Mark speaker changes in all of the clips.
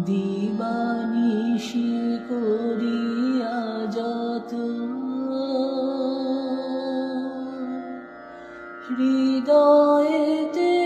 Speaker 1: দিবানিশি করিয়া যত হৃদয়েতে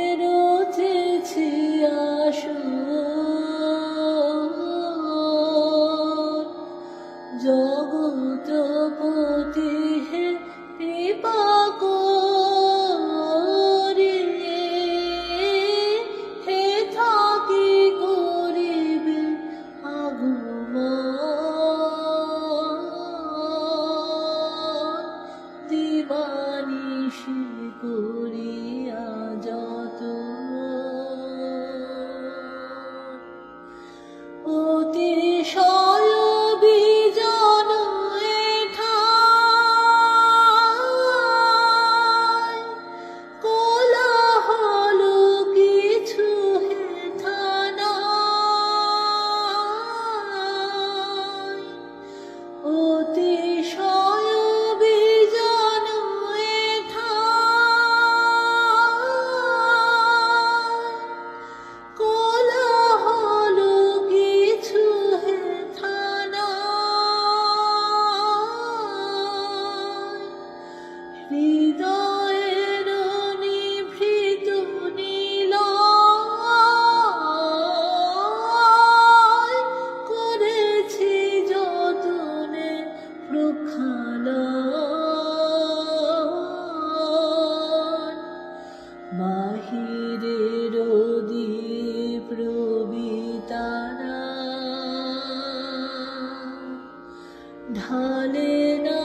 Speaker 1: ঢালে না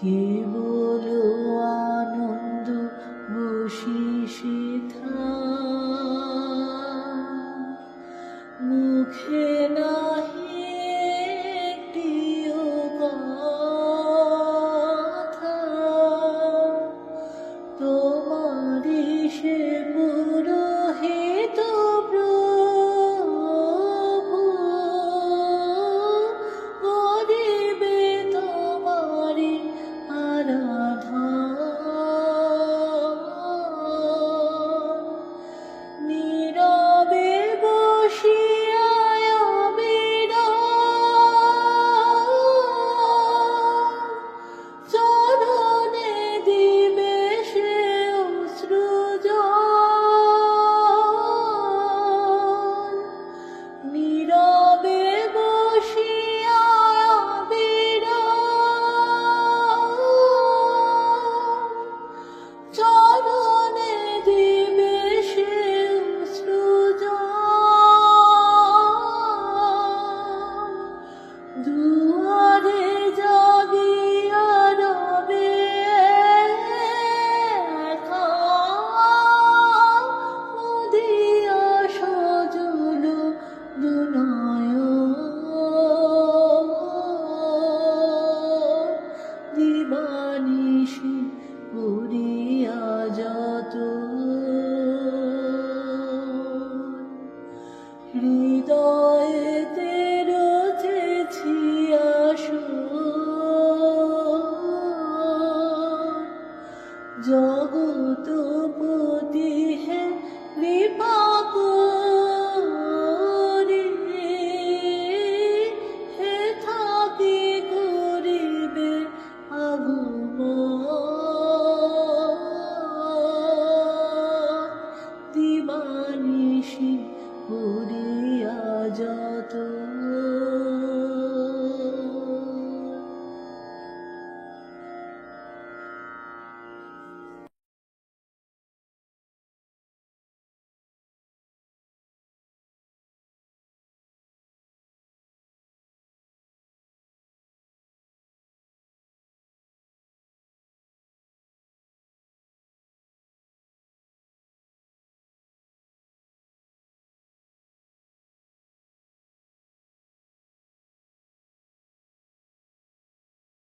Speaker 1: কেবল আনন্দ বসি বসিষে মুখে না 你都